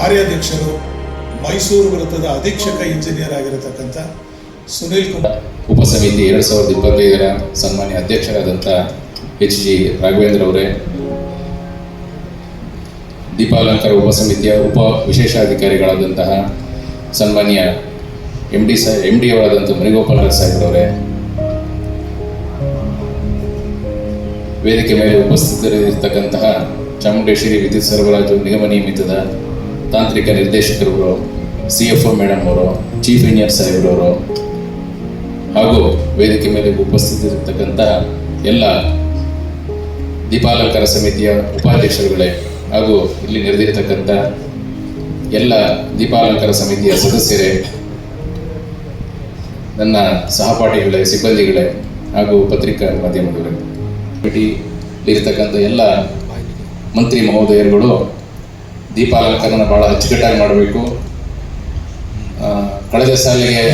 ಕಾರ್ಯಾಧ್ಯಕ್ಷರು, ಮೈಸೂರು ವೃತ್ತದ ಅಧೀಕ್ಷಕ ಇಂಜಿನಿಯರ್ ಆಗಿರತಕ್ಕಂಥ ಸುನೀಲ್ ಕುಮಾರ್. ಉಪಸಮಿತಿ ಎರಡು ಸಾವಿರದ ಇಪ್ಪತ್ತೈದರ ಸನ್ಮಾನ್ಯ ಅಧ್ಯಕ್ಷರಾದಂಥ ಎಚ್ ಜಿ ರಾಘವೇಂದ್ರ ಅವರೇ, ದೀಪಾಲಂಕಾರ ಉಪಸಮಿತಿಯ ಉಪ ವಿಶೇಷಾಧಿಕಾರಿಗಳಾದಂತಹ ಸನ್ಮಾನ್ಯ ಎಂ ಡಿ ಸಾ, ಎಂ ಡಿ ಅವರಾದಂಥ ಮಣಿಗೋಪಾಲ ಸಾಹೇಬ್ರವರೇ, ವೇದಿಕೆ ಮೇಲೆ ಉಪಸ್ಥಿತರಿರ್ತಕ್ಕಂತಹ ಚಾಮುಂಡೇಶ್ವರಿ ವಿದ್ಯುತ್ ಸರಬರಾಜು ನಿಗಮ ನಿಯಮಿತದ ತಾಂತ್ರಿಕ ನಿರ್ದೇಶಕರುಗಳು ಸಿ ಎಫ್ ಒ ಮೇಡಮ್ ಅವರು ಚೀಫ್ ಇಂಜಿನಿಯರ್ ಸಾಹೇಬ್ರವರು ಹಾಗೂ ವೇದಿಕೆ ಮೇಲೆ ಉಪಸ್ಥಿತರಿರ್ತಕ್ಕಂತಹ ಎಲ್ಲ ದೀಪಾಲಂಕಾರ ಸಮಿತಿಯ ಉಪಾಧ್ಯಕ್ಷರುಗಳೇ ಹಾಗೂ ಇಲ್ಲಿ ನೆರೆದಿರ್ತಕ್ಕಂಥ ಎಲ್ಲ ದೀಪಾಲಂಕಾರ ಸಮಿತಿಯ ಸದಸ್ಯರೇ, ನನ್ನ ಸಹಪಾಠಿಗಳೇ, ಸಿಬ್ಬಂದಿಗಳೇ ಹಾಗೂ ಪತ್ರಿಕಾ ಮಾಧ್ಯಮಗಳೇ ಕಮಿಟಿ ಇರತಕ್ಕಂಥ ಎಲ್ಲ ಮಂತ್ರಿ ಮಹೋದಯರುಗಳು ದೀಪಾಲಂಕರಣ ಭಾಳ ಅಚ್ಚುಕಟ್ಟಾಗಿ ಮಾಡಬೇಕು. ಕಳೆದ ಸಾಲಿಗೆ,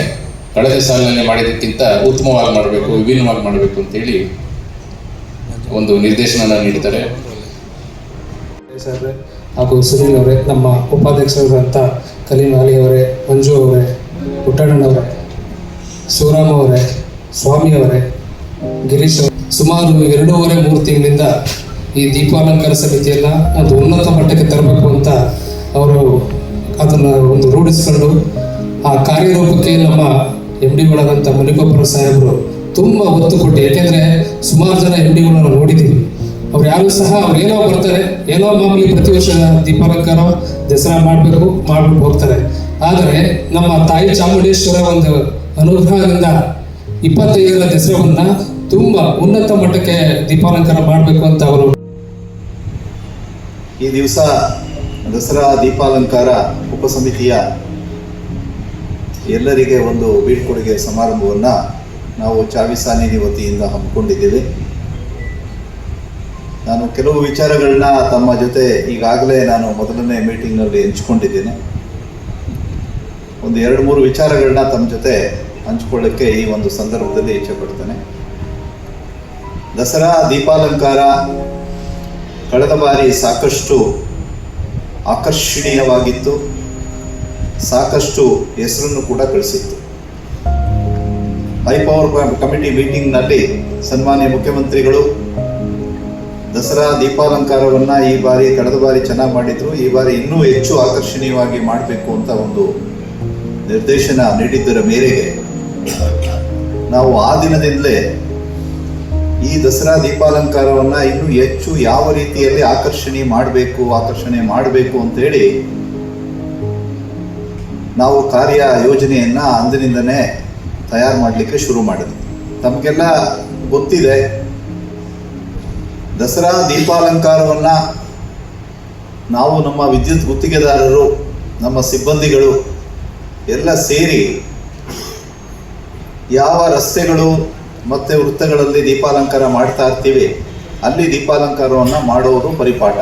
ಕಳೆದ ಸಾಲಿನಲ್ಲಿ ಮಾಡಿದ್ದಕ್ಕಿಂತ ಉತ್ತಮವಾಗಿ ಮಾಡಬೇಕು, ವಿಭಿನ್ನವಾಗಿ ಮಾಡಬೇಕು ಅಂತೇಳಿ ಒಂದು ನಿರ್ದೇಶನ ನೀಡಿದ್ದಾರೆ. ಹಾಗೂ ಸುನೀಲ್ ಅವರೇ ನಮ್ಮ ಉಪಾಧ್ಯಕ್ಷರಾದಂಥ ಕಲೀಂ ಅಲಿ ಅವರೇ, ಮಂಜು ಅವರೇ ಪುಟ್ಟಣ್ಣನವರೇ ಶಿವರಾಮ್ ಅವರೇ, ಸ್ವಾಮಿ ಅವರೇ, ಗಿರೀಶ್ ಸುಮಾರು ಎರಡೂವರೆ ಮೂರು ತಿಂಗಳಿಂದ ಈ ದೀಪಾಲಂಕಾರ ಸಮಿತಿಯೆಲ್ಲ ಅದು ಉನ್ನತ ಮಟ್ಟಕ್ಕೆ ತರಬೇಕು ಅಂತ ಅವರು ಅದನ್ನು ಒಂದು ರೂಢಿಸಿಕೊಂಡು ಆ ಕಾರ್ಯರೂಪಕ್ಕೆ ನಮ್ಮ ಎಂ ಡಿಗಳಾದಂಥ ಮಲ್ಲಿಕೊಬ್ಬರ ಸಾಹೇಬರು ತುಂಬ ಒತ್ತು ಕೊಟ್ಟು ಯಾಕೆಂದರೆ ಸುಮಾರು ಜನ ಎಂ ಡಿಗಳನ್ನ ನೋಡಿದ್ದೀವಿ ಅವ್ರು ಯಾರು ಸಹ ಅವ್ರು ಏನೋ ಬರ್ತಾರೆ, ಏನೋ ಮಾಮೂಲಿ ಪ್ರತಿ ವರ್ಷ ದೀಪಾಲಂಕಾರ, ದಸರಾ ಮಾಡಬೇಕು, ಮಾಡ್ಬಿಟ್ಟು ಹೋಗ್ತಾರೆ. ಆದರೆ ನಮ್ಮ ತಾಯಿ ಚಾಮುಂಡೇಶ್ವರ ಒಂದು ಅನುಗ್ರಹದಿಂದ ಇಪ್ಪತ್ತೈದರ ದಸರಾವನ್ನು ತುಂಬಾ ಉನ್ನತ ಮಟ್ಟಕ್ಕೆ ದೀಪಾಲಂಕಾರ ಮಾಡಬೇಕು ಅಂತ ಅವರು ಈ ದಿವಸ ದಸರಾ ದೀಪಾಲಂಕಾರ ಉಪಸಮಿತಿಯ ಎಲ್ಲರಿಗೆ ಒಂದು ಬೀಳ್ಕೊಡುಗೆ ಸಮಾರಂಭವನ್ನು ನಾವು ಚಾವಿಸಾನಿನಿ ವತಿಯಿಂದ ಹಮ್ಮಿಕೊಂಡಿದ್ದೇವೆ. ನಾನು ಕೆಲವು ವಿಚಾರಗಳನ್ನ ತಮ್ಮ ಜೊತೆ ಈಗಾಗಲೇ ನಾನು ಮೊದಲನೇ ಮೀಟಿಂಗ್ನಲ್ಲಿ ಹಂಚ್ಕೊಂಡಿದ್ದೇನೆ. ಒಂದು ಎರಡು ಮೂರು ವಿಚಾರಗಳನ್ನ ತಮ್ಮ ಜೊತೆ ಹಂಚ್ಕೊಳ್ಳೋಕ್ಕೆ ಈ ಒಂದು ಸಂದರ್ಭದಲ್ಲಿ ಇಚ್ಛೆ ಪಡ್ತೇನೆ. ದಸರಾ ದೀಪಾಲಂಕಾರ ಕಳೆದ ಬಾರಿ ಸಾಕಷ್ಟು ಆಕರ್ಷಣೀಯವಾಗಿತ್ತು. ಸಾಕಷ್ಟು ಹೆಸರನ್ನು ಕೂಡ ಗಳಿಸಿತ್ತು. ಹೈ ಪವರ್ ಕಮಿಟಿ ಮೀಟಿಂಗ್ನಲ್ಲಿ ಸನ್ಮಾನ್ಯ ಮುಖ್ಯಮಂತ್ರಿಗಳು ದಸರಾ ದೀಪಾಲಂಕಾರವನ್ನ ಈ ಬಾರಿ, ಕಳೆದ ಬಾರಿ ಚೆನ್ನಾಗಿ ಮಾಡಿದ್ರು. ಈ ಬಾರಿ ಇನ್ನೂ ಹೆಚ್ಚು ಆಕರ್ಷಣೀಯವಾಗಿ ಮಾಡಬೇಕು ಅಂತ ಒಂದು ನಿರ್ದೇಶನ ನೀಡಿದ್ದರ ಮೇರೆಗೆ ನಾವು ಆ ದಿನದಿಂದಲೇ ಈ ದಸರಾ ದೀಪಾಲಂಕಾರವನ್ನ ಇನ್ನೂ ಹೆಚ್ಚು ಯಾವ ರೀತಿಯಲ್ಲಿ ಆಕರ್ಷಣೆ ಮಾಡಬೇಕು ಆಕರ್ಷಣೆ ಮಾಡಬೇಕು ಅಂತೇಳಿ ನಾವು ಕಾರ್ಯ ಯೋಜನೆಯನ್ನ ಅಂದಿನಿಂದನೇ ತಯಾರು ಮಾಡಲಿಕ್ಕೆ ಶುರು ಮಾಡಿದ್ವಿ. ತಮಗೆಲ್ಲ ಗೊತ್ತಿದೆ, ದಸರಾ ದೀಪಾಲಂಕಾರವನ್ನ ನಾವು ನಮ್ಮ ವಿದ್ಯುತ್ ಗುತ್ತಿಗೆದಾರರು, ನಮ್ಮ ಸಿಬ್ಬಂದಿಗಳು ಎಲ್ಲ ಸೇರಿ ಯಾವ ರಸ್ತೆಗಳು ಮತ್ತೆ ವೃತ್ತಗಳಲ್ಲಿ ದೀಪಾಲಂಕಾರ ಮಾಡ್ತಾ ಇರ್ತೀವಿ, ಅಲ್ಲಿ ದೀಪಾಲಂಕಾರವನ್ನು ಮಾಡೋದು ಪರಿಪಾಠ.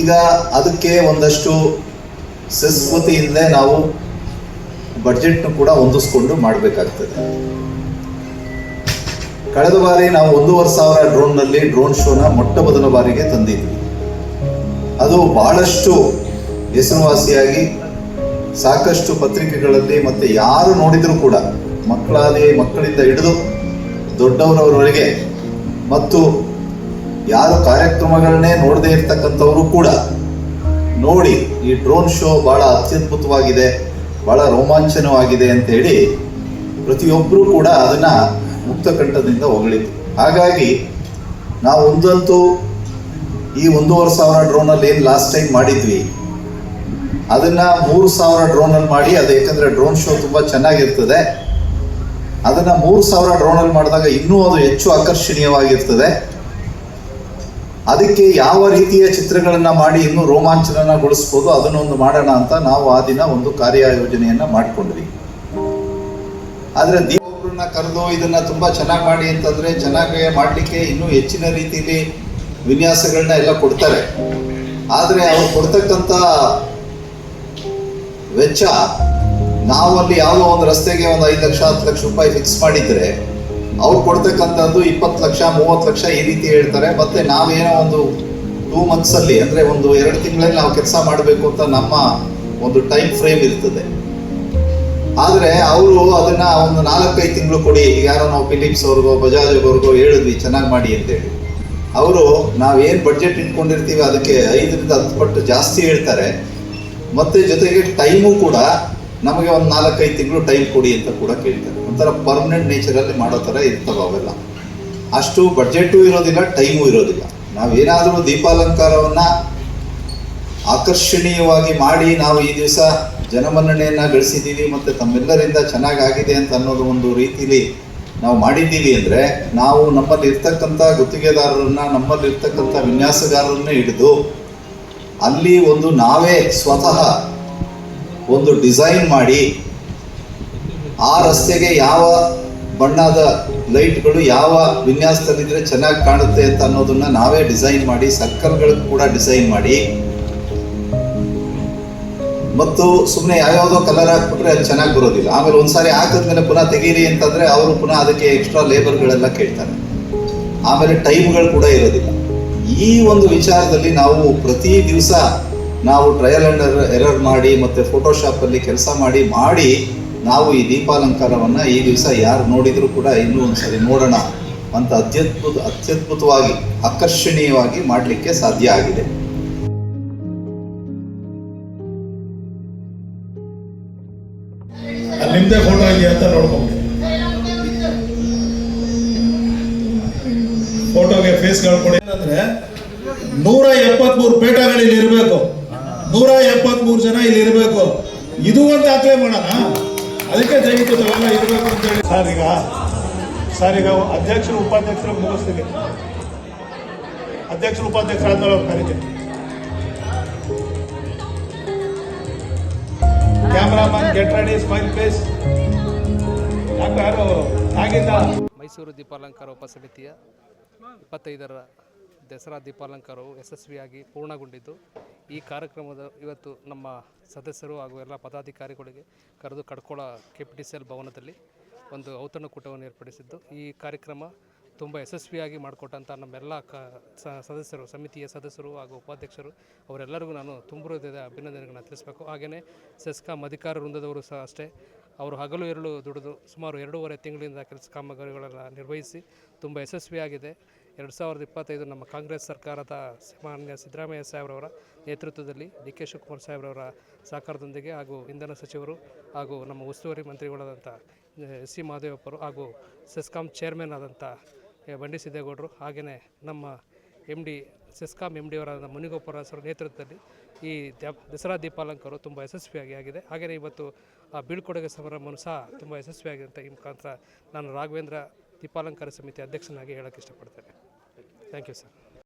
ಈಗ ಅದಕ್ಕೆ ಒಂದಷ್ಟು ಸಸ್ವತಿಯಿಂದಲೇ ನಾವು ಬಡ್ಜೆಟ್ನು ಕೂಡ ಹೊಂದಿಸ್ಕೊಂಡು ಮಾಡಬೇಕಾಗ್ತದೆ. ಕಳೆದ ಬಾರಿ ನಾವು ಒಂದೂವರೆ ಸಾವಿರ ಡ್ರೋನ್ನಲ್ಲಿ ಡ್ರೋನ್ ಶೋನ ಮೊಟ್ಟ ಮೊದಲ ಬಾರಿಗೆ ತಂದಿದ್ವಿ. ಅದು ಬಹಳಷ್ಟು ಹೆಸರುವಾಸಿಯಾಗಿ ಸಾಕಷ್ಟು ಪತ್ರಿಕೆಗಳಲ್ಲಿ ಮತ್ತೆ ಯಾರು ನೋಡಿದರೂ ಕೂಡ ಮಕ್ಕಳಾದಿ ಮಕ್ಕಳಿಂದ ಹಿಡಿದು ದೊಡ್ಡವರವರೆಗೆ ಮತ್ತು ಯಾರು ಕಾರ್ಯಕ್ರಮಗಳನ್ನೇ ನೋಡದೇ ಇರ್ತಕ್ಕಂಥವರು ಕೂಡ ನೋಡಿ ಈ ಡ್ರೋನ್ ಶೋ ಬಹಳ ಅತ್ಯದ್ಭುತವಾಗಿದೆ, ಬಹಳ ರೋಮಾಂಚನವಾಗಿದೆ ಅಂತ ಹೇಳಿ ಪ್ರತಿಯೊಬ್ಬರೂ ಕೂಡ ಅದನ್ನ ಮುಕ್ತ ಕಂಠದಿಂದ ಹೊಗಳಿದ್ರು. ಹಾಗಾಗಿ ನಾವು ಒಂದಂತೂ ಈ ಒಂದೂವರೆ ಸಾವಿರ ಡ್ರೋನಲ್ಲಿ ಏನು ಲಾಸ್ಟ್ ಟೈಮ್ ಮಾಡಿದ್ವಿ, ಅದನ್ನ ಮೂರು ಸಾವಿರ ಡ್ರೋನಲ್ಲಿ ಮಾಡಿ, ಅದು ಯಾಕಂದ್ರೆ ಡ್ರೋನ್ ಶೋ ತುಂಬಾ ಚೆನ್ನಾಗಿರ್ತದೆ. ಅದನ್ನ ಮೂರು ಸಾವಿರ ಡ್ರೋನಲ್ಲಿ ಮಾಡಿದಾಗ ಇನ್ನೂ ಅದು ಹೆಚ್ಚು ಆಕರ್ಷಣೀಯವಾಗಿರ್ತದೆ. ಅದಕ್ಕೆ ಯಾವ ರೀತಿಯ ಚಿತ್ರಗಳನ್ನ ಮಾಡಿ ಇನ್ನೂ ರೋಮಾಂಚನಗೊಳಿಸ್ಬೋದು ಅದನ್ನೊಂದು ಮಾಡೋಣ ಅಂತ ನಾವು ಆ ದಿನ ಒಂದು ಕಾರ್ಯ ಯೋಜನೆಯನ್ನ ಮಾಡ್ಕೊಂಡ್ವಿ ಆದ್ರೆ ದೀಪಗಳನ್ನ ಕರೆದು ಇದನ್ನ ತುಂಬಾ ಚೆನ್ನಾಗಿ ಮಾಡಿ ಅಂತಂದ್ರೆ ಚೆನ್ನಾಗಿ ಮಾಡ್ಲಿಕ್ಕೆ ಇನ್ನೂ ಹೆಚ್ಚಿನ ರೀತಿಯಲ್ಲಿ ವಿನ್ಯಾಸಗಳನ್ನ ಎಲ್ಲ ಕೊಡ್ತಾರೆ. ಆದ್ರೆ ಅವ್ರು ಕೊಡ್ತಕ್ಕಂಥ ವೆಚ್ಚ ನಾವು ಅಲ್ಲಿ ಯಾವುದೋ ಒಂದು ರಸ್ತೆಗೆ ಒಂದು ಐದು ಲಕ್ಷ, ಹತ್ತು ಲಕ್ಷ ರೂಪಾಯಿ ಫಿಕ್ಸ್ ಮಾಡಿದ್ರೆ, ಅವ್ರು ಕೊಡ್ತಕ್ಕಂಥದ್ದು ಇಪ್ಪತ್ತು ಲಕ್ಷ, ಮೂವತ್ತು ಲಕ್ಷ ಈ ರೀತಿ ಹೇಳ್ತಾರೆ. ಮತ್ತೆ ನಾವೇನೋ ಒಂದು ಟೂ ಮಂತ್ಸ್ ಅಲ್ಲಿ, ಅಂದ್ರೆ ಒಂದು ಎರಡು ತಿಂಗಳಲ್ಲಿ ನಾವು ಕೆಲಸ ಮಾಡಬೇಕು ಅಂತ ನಮ್ಮ ಒಂದು ಟೈಮ್ ಫ್ರೇಮ್ ಇರ್ತದೆ. ಆದ್ರೆ ಅವರು ಅದನ್ನ ಒಂದು ನಾಲ್ಕೈದು ತಿಂಗಳು ಕೊಡಿ ಯಾರೋ ನಾವು ಫಿಲಿಪ್ಸ್ ಅವ್ರಿಗೋ ಬಜಾಜ್ ಅವ್ರಿಗೋ ಹೇಳಿದ್ವಿ, ಚೆನ್ನಾಗಿ ಮಾಡಿ ಅಂತೇಳಿ ಅವರು ನಾವು ಏನು ಬಡ್ಜೆಟ್ ಇಟ್ಕೊಂಡಿರ್ತೀವಿ ಅದಕ್ಕೆ ಐದರಿಂದ ಹತ್ತು ಪಟ್ಟು ಜಾಸ್ತಿ ಹೇಳ್ತಾರೆ. ಮತ್ತೆ ಜೊತೆಗೆ ಟೈಮು ಕೂಡ ನಮಗೆ ಒಂದು ನಾಲ್ಕೈದು ತಿಂಗಳು ಟೈಮ್ ಕೊಡಿ ಅಂತ ಕೂಡ ಕೇಳ್ತಾರೆ. ಒಂಥರ ಪರ್ಮನೆಂಟ್ ನೇಚರಲ್ಲಿ ಮಾಡೋ ಥರ ಇರ್ತವೆ ಅವೆಲ್ಲ. ಅಷ್ಟು ಬಡ್ಜೆಟು ಇರೋದಿಲ್ಲ ಟೈಮು ಇರೋದಿಲ್ಲ. ನಾವೇನಾದರೂ ದೀಪಾಲಂಕಾರವನ್ನು ಆಕರ್ಷಣೀಯವಾಗಿ ಮಾಡಿ ನಾವು ಈ ದಿವಸ ಜನಮನ್ನಣೆಯನ್ನು ಗಳಿಸಿದ್ದೀವಿ ಮತ್ತು ತಮ್ಮೆಲ್ಲರಿಂದ ಚೆನ್ನಾಗಾಗಿದೆ ಅಂತ ಅನ್ನೋದು ಒಂದು ರೀತಿಲಿ ನಾವು ಮಾಡಿದ್ದೀವಿ ಅಂದರೆ ನಾವು ನಮ್ಮಲ್ಲಿ ಗುತ್ತಿಗೆದಾರರನ್ನು, ನಮ್ಮಲ್ಲಿರ್ತಕ್ಕಂಥ ವಿನ್ಯಾಸಗಾರರನ್ನೇ ಹಿಡಿದು ಅಲ್ಲಿ ಒಂದು ನಾವೇ ಸ್ವತಃ ಒಂದು ಡಿಸೈನ್ ಮಾಡಿ ಆ ರಸ್ತೆಗೆ ಯಾವ ಬಣ್ಣದ ಲೈಟ್ಗಳು ಯಾವ ವಿನ್ಯಾಸದಲ್ಲಿದ್ರೆ ಚೆನ್ನಾಗಿ ಕಾಣುತ್ತೆ ಅಂತ ಅನ್ನೋದನ್ನ ನಾವೇ ಡಿಸೈನ್ ಮಾಡಿ ಸರ್ಕಲ್ಗಳನ್ನು ಕೂಡ ಡಿಸೈನ್ ಮಾಡಿ. ಮತ್ತು ಸುಮ್ಮನೆ ಯಾವ್ಯಾವುದೋ ಕಲರ್ ಹಾಕ್ಬಿಟ್ರೆ ಅದು ಚೆನ್ನಾಗಿ ಬರೋದಿಲ್ಲ. ಆಮೇಲೆ ಒಂದ್ಸಾರಿ ಹಾಕಿದ್ಮೇಲೆ ಪುನಃ ತೆಗೀರಿ ಅಂತಂದ್ರೆ ಅವರು ಪುನಃ ಅದಕ್ಕೆ ಎಕ್ಸ್ಟ್ರಾ ಲೇಬರ್ಗಳೆಲ್ಲ ಕೇಳ್ತಾರೆ. ಆಮೇಲೆ ಟೈಮ್ಗಳು ಕೂಡ ಇರೋದಿಲ್ಲ. ಈ ಒಂದು ವಿಚಾರದಲ್ಲಿ ನಾವು ಪ್ರತಿ ದಿವಸ ನಾವು ಟ್ರಯಲ್ ಅಂಡ್ ಎರರ್ ಮಾಡಿ ಮತ್ತೆ ಫೋಟೋಶಾಪ್ ಅಲ್ಲಿ ಕೆಲಸ ಮಾಡಿ ಮಾಡಿ ನಾವು ಈ ದೀಪಾಲಂಕಾರವನ್ನ ಈ ದಿವಸ ಯಾರು ನೋಡಿದ್ರು ಕೂಡ ಇನ್ನೂ ಒಂದ್ಸರಿ ನೋಡೋಣ ಅಂತ ಅತ್ಯದ್ಭುತ, ಅತ್ಯದ್ಭುತವಾಗಿ, ಆಕರ್ಷಣೀಯವಾಗಿ ಮಾಡಲಿಕ್ಕೆ ಸಾಧ್ಯ ಆಗಿದೆ. ಫೋಟೋ ಅಂತ ಫೋಟೋಗೆ ಫೇಸ್ ಕಳ್ಕೊಂಡು ಏನಂದ್ರೆ ನೂರ ಎಪ್ಪತ್ಮೂರು ಪೇಟಗಳು ಇಲ್ಲಿ ಇರಬೇಕು. ನೂರ ಎಪ್ಪತ್ಮೂರು ಜನ ಇಲ್ಲಿ ಇರಬೇಕು. ಇದು ಒಂದು ದಾಖಲೆ ಮಾಡೋಣ. ಅದಕ್ಕೆ ದಯವಿಟ್ಟು ತಾವೆಲ್ಲ ಇರಬೇಕು ಅಂತ ಹೇಳಿ. ಸರ್ ಈಗ ಸರ್ ಈಗ ಅಧ್ಯಕ್ಷರು ಉಪಾಧ್ಯಕ್ಷರು ಮುಗಿಸ್ತೀವಿ ಅಧ್ಯಕ್ಷರು ಉಪಾಧ್ಯಕ್ಷರು ಆದ್ಮೇಲೆ ಅವ್ರು ಕರಿತೀವಿ cameraman get ready smile face ಯಾಕೆ ಯಾರು ಆಗಿಲ್ಲ ಮೈಸೂರು ದೀಪಾಲಂಕಾರ ಉಪಸಮಿತಿಯ ಇಪ್ಪತ್ತೈದರ ದಸರಾ ದೀಪಾಲಂಕಾರವು ಯಶಸ್ವಿಯಾಗಿ ಪೂರ್ಣಗೊಂಡಿದ್ದು, ಈ ಕಾರ್ಯಕ್ರಮದ ಇವತ್ತು ನಮ್ಮ ಸದಸ್ಯರು ಹಾಗೂ ಎಲ್ಲ ಪದಾಧಿಕಾರಿಗಳಿಗೆ ಕರೆದು Kadkol K P T C L ಭವನದಲ್ಲಿ ಒಂದು ಔತಣಕೂಟವನ್ನು ಏರ್ಪಡಿಸಿದ್ದು, ಈ ಕಾರ್ಯಕ್ರಮ ತುಂಬ ಯಶಸ್ವಿಯಾಗಿ ಮಾಡಿಕೊಟ್ಟಂಥ ನಮ್ಮೆಲ್ಲ ಕ ಸದಸ್ಯರು, ಸಮಿತಿಯ ಸದಸ್ಯರು ಹಾಗೂ ಉಪಾಧ್ಯಕ್ಷರು, ಅವರೆಲ್ಲರಿಗೂ ನಾನು ತುಂಬ ಹೃದಯದ ಅಭಿನಂದನೆಗಳನ್ನು ತಿಳಿಸಬೇಕು. ಹಾಗೆಯೇ ಸೆಸ್ಕಾಂ ಅಧಿಕಾರ ವೃಂದದವರು ಸಹ ಅಷ್ಟೇ, ಅವರು ಹಗಲು ಎರಳು ದುಡಿದು ಸುಮಾರು ಎರಡೂವರೆ ತಿಂಗಳಿಂದ ಕೆಲಸ ಕಾಮಗಾರಿಗಳನ್ನು ನಿರ್ವಹಿಸಿ ತುಂಬ ಯಶಸ್ವಿಯಾಗಿದೆ. ಎರಡು ಸಾವಿರದ ಇಪ್ಪತ್ತೈದು ನಮ್ಮ ಕಾಂಗ್ರೆಸ್ ಸರ್ಕಾರದ ಮಾನ್ಯ ಸಿದ್ದರಾಮಯ್ಯ ಸಾಹೇಬ್ರವರ ನೇತೃತ್ವದಲ್ಲಿ ಡಿ ಕೆ ಶಿವಕುಮಾರ್ ಸಾಹೇಬ್ರವರ ಸಹಕಾರದೊಂದಿಗೆ ಹಾಗೂ ಇಂಧನ ಸಚಿವರು ಹಾಗೂ ನಮ್ಮ ಉಸ್ತುವಾರಿ ಮಂತ್ರಿಗಳಾದಂಥ ಎಸ್ ಸಿ ಮಹದೇವಪ್ಪರು ಹಾಗೂ ಸೆಸ್ಕಾಂ ಚೇರ್ಮನ್ ಆದಂಥ ಬಂಡಿ ಸಿದ್ದೇಗೌಡರು ಹಾಗೆಯೇ ನಮ್ಮ M D, CESCOM M D ಅವರಾದ ಮುನಿಗೋಪುರಸರ ನೇತೃತ್ವದಲ್ಲಿ ಈ ದಸರಾ ದೀಪಾಲಂಕರು ತುಂಬ ಯಶಸ್ವಿಯಾಗಿ ಆಗಿದೆ. ಹಾಗೆಯೇ ಇವತ್ತು ಆ ಬೀಳ್ಕೊಡುಗೆ ಸಮಾರಂಭವನ್ನು ಸಹ ತುಂಬ ಯಶಸ್ವಿಯಾಗಿದೆ ಅಂತ ಈ ಮುಖಾಂತರ ನಾನು ರಾಘವೇಂದ್ರ ದೀಪಾಲಂಕಾರ ಸಮಿತಿ ಅಧ್ಯಕ್ಷನಾಗಿ ಹೇಳೋಕ್ಕೆ ಇಷ್ಟಪಡ್ತೇನೆ. Thank you sir